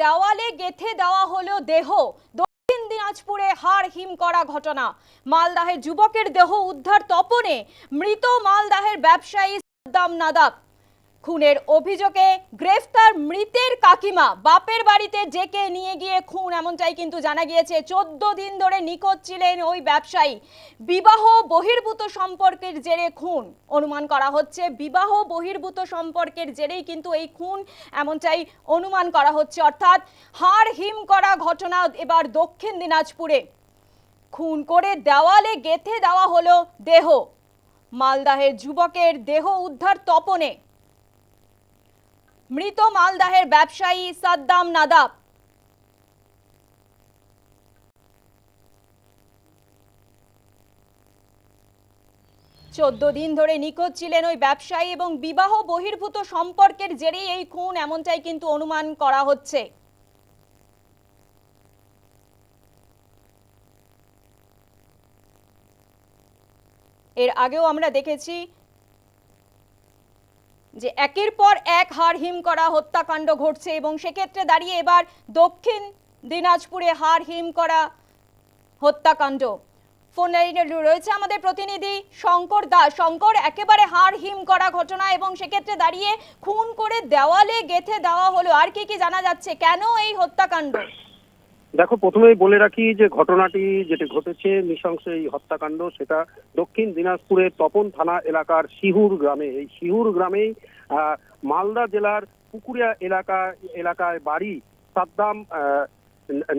দেওয়ালে গেথে দেওয়া হলো দেহ। দক্ষিণ দিনাজপুরে হাড় হিম করা ঘটনা। মালদাহের যুবকের দেহ উদ্ধার তপনে মৃত মালদাহের ব্যবসায়ী সাদ্দাম নাদাব। খুনের অভিযোগে গ্রেফতার মৃতের কাকিমা। বাপের বাড়িতে ডেকে নিয়ে গিয়ে খুন, এমনটাই কিন্তু জানা গিয়েছে। চোদ্দ দিন ধরে নিখোঁজ ছিলেন ওই ব্যবসায়ী। বিবাহ বহির্ভূত সম্পর্কের জেরে খুন অনুমান করা হচ্ছে। বিবাহ বহির্ভূত সম্পর্কের জেরেই কিন্তু এই খুন, এমনটাই অনুমান করা হচ্ছে। অর্থাৎ হাড় হিম করা ঘটনা এবার দক্ষিণ দিনাজপুরে। খুন করে দেওয়ালে গেথে দেওয়া হলো দেহ। মালদাহের যুবকের দেহ উদ্ধার তপনে। মৃত মালদাহের ব্যবসায়ী সাদ্দাম নাদাব। চোদ্দ দিন ধরে নিখোঁজ ছিলেন ওই ব্যবসায়ী এবং বিবাহ বহির্ভূত সম্পর্কের জেরেই এই খুন, এমনটাই কিন্তু অনুমান করা হচ্ছে। এর আগেও আমরা দেখেছি যে একের পর এক হাড় হিম করা হত্যাকাণ্ড ঘটছে এবং সেক্ষেত্রে দাঁড়িয়ে এবার দক্ষিণ দিনাজপুরে হাড় হিম করা হত্যাকাণ্ড। ফোন রয়েছে আমাদের প্রতিনিধি শঙ্কর দাস। শঙ্কর, একেবারে হাড় হিম করা ঘটনা এবং সেক্ষেত্রে দাঁড়িয়ে খুন করে দেওয়ালে গেথে দেওয়া হলো। আর কি কি জানা যাচ্ছে? কেন এই হত্যাকাণ্ড? দেখো, প্রথমেই বলে রাখি যে ঘটনাটি যেটি ঘটেছে নৃশংস এই হত্যাকাণ্ড, সেটা দক্ষিণ দিনাজপুরের তপন থানা এলাকার শিহুর গ্রামে। এই শিহুর গ্রামেই মালদা জেলার পুকুরিয়া এলাকা, এলাকায় বাড়ি সাদ্দাম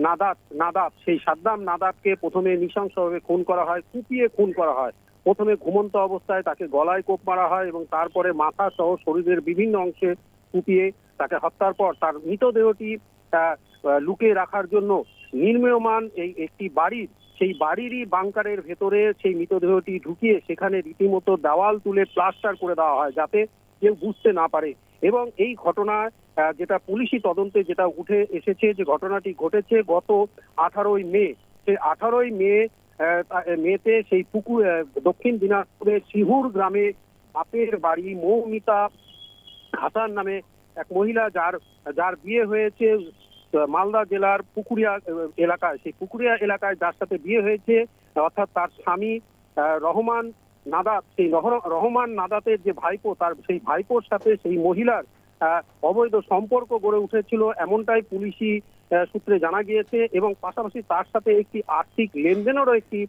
নাদাত নাদাব সেই সাদ্দাম নাদাবকে প্রথমে নৃশংসভাবে খুন করা হয়, কুপিয়ে খুন করা হয়। প্রথমে ঘুমন্ত অবস্থায় তাকে গলায় কোপ মারা হয় এবং তারপরে মাথা সহ শরীরের বিভিন্ন অংশে কুপিয়ে তাকে হত্যার পর তার মৃতদেহটি লুকিয়ে রাখার জন্য নির্মীয়মান এই একটি বাড়ির সেই বাড়িরই বাংকারের ভেতরে সেই মৃতদেহটি ঢুকিয়ে সেখানে রীতিমতো দেওয়াল তুলে প্লাস্টার করে দেওয়া হয় যাতে কেউ বুঝতে না পারে। এবং এই ঘটনায় আহ, যেটা পুলিশি তদন্তে যেটা উঠে এসেছে যে ঘটনাটি ঘটেছে গত আঠারোই মে। সেই আঠারোই মে মেতে সেই পুকুর দক্ষিণ দিনাজপুরের শিহুর গ্রামে বাপের বাড়ি মৌমিতা হাসান নামে এক মহিলা যার যার বিয়ে হয়েছে মালদা জেলার পুকুরিয়া এলাকায়, সেই পুকুরিয়া এলাকায় যার সাথে বিয়ে হয়েছে, অর্থাৎ তার স্বামী রহমান নাদাত, সেই রহমান নাদাতের যে ভাইপো, তার সেই ভাইপোর সাথে সেই মহিলার অবৈধ সম্পর্ক গড়ে উঠেছিল, এমনটাই পুলিশি সূত্রে জানা গিয়েছে এবং পাশাপাশি তার সাথে একটি আর্থিক লেনদেনেরও একটি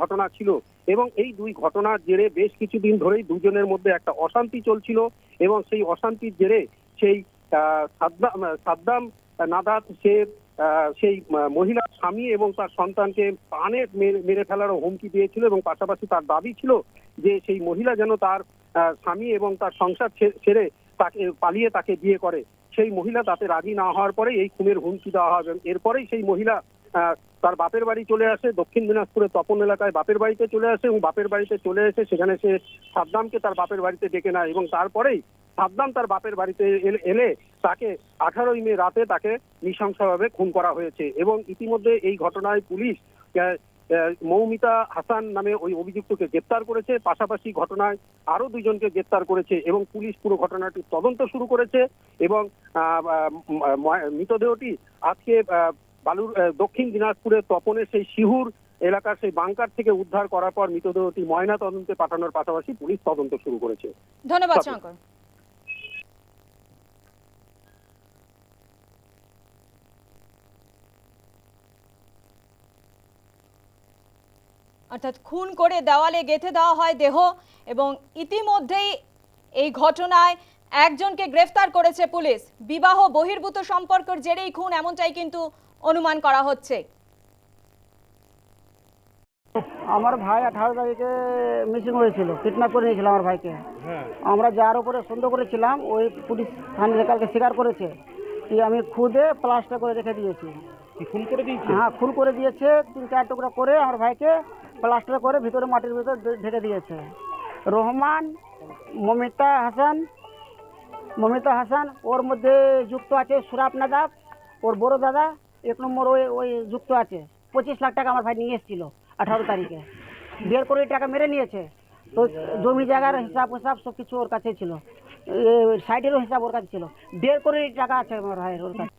ঘটনা ছিল এবং এই দুই ঘটনার জেরে বেশ কিছুদিন ধরেই দুজনের মধ্যে একটা অশান্তি চলছিল এবং সেই অশান্তির জেরে সেই সাদ্দাম সাদ্দাম নাদাত, সে সেই মহিলার স্বামী এবং তার সন্তানকে প্রাণে মেরে- ফেলারও হুমকি দিয়েছিল এবং পাশাপাশি তার দাবি ছিল যে সেই মহিলা যেন তার স্বামী এবং তার সংসার ছেড়ে তাকে, পালিয়ে তাকে বিয়ে করে। সেই মহিলা তাতে রাজি না হওয়ার পরে এই খুনের হুমকি দেওয়া হয় এরপরেই সেই মহিলা তার বাপের বাড়ি চলে আসে, দক্ষিণ দিনাজপুরের তপন এলাকায় বাপের বাড়িতে চলে আসে এবং বাপের বাড়িতে চলে এসে সেখানে সে সাদ্দামকে তার বাপের বাড়িতে ডেকে নেয় এবং তারপরেই সাদ্দাম তার বাপের বাড়িতে এলে তাকে আঠারোই মে রাতে তাকে নৃশংসভাবে খুন করা হয়েছে এবং ইতিমধ্যে এই ঘটনায় পুলিশ মৌমিতা হাসান নামে ওই অভিযুক্তকে গ্রেপ্তার করেছে। পাশাপাশি ঘটনায় আরও দুজনকে গ্রেপ্তার করেছে এবং পুলিশ পুরো ঘটনাটির তদন্ত শুরু করেছে এবং মৃতদেহটি আজকে বালুর দক্ষিণ দিনাজপুরের তপনে সেই শিহুর এলাকার সেই বাংকার থেকে উদ্ধার করার পর মৃতদেহটি ময়না তদন্তে পাঠানোর পাশাপাশি পুলিশ তদন্ত শুরু করেছে। ধন্যবাদ শঙ্কর। অর্থাৎ খুন করে দেওয়ালে গেঁথে দেওয়া হয় দেহ এবং ইতিমধ্যেই এই ঘটনায় একজনকে গ্রেফতার করেছে পুলিশ। বিবাহ বহির্ভূত সম্পর্কের জেরেই খুন এমনটাই কিন্তু অনুমান করা হচ্ছে। আমার ভাই আঠারো তারিখে মিসিং হয়েছিল কিডন্যাপ করে নিয়েছিল আমার ভাইকে। আমরা যার উপরে সন্দেহ করেছিলাম ওই পুলিশ থানায় কালকে স্বীকার করেছে কি আমি খুদে প্লাস্টার করে রেখে দিয়েছি। খুন করে দিয়েছি? হ্যাঁ খুন করে দিয়েছে তিন চার টুকরা করে আমার ভাইকে প্লাস্টার করে ভিতরে মাটির ভিতরে ঢেকে দিয়েছে। রহমান, মমিতা হাসান মমিতা হাসান, ওর মধ্যে যুক্ত আছে সুরাব নাদাব ওর বড় দাদা, এক নম্বর ওই ওই যুক্ত আছে। পঁচিশ লাখ টাকা আমার ভাই নিয়ে এসেছিল আঠারো তারিখে। দেড় কোটি টাকা মেরে নিয়েছে। তো জমি জায়গার হিসাব হিসাব সব কিছু ওর কাছে ছিল। সাইডেরও হিসাব ওর কাছে ছিল। দেড় কোটি টাকা আছে আমার ভাইয়ের ওর কাছে।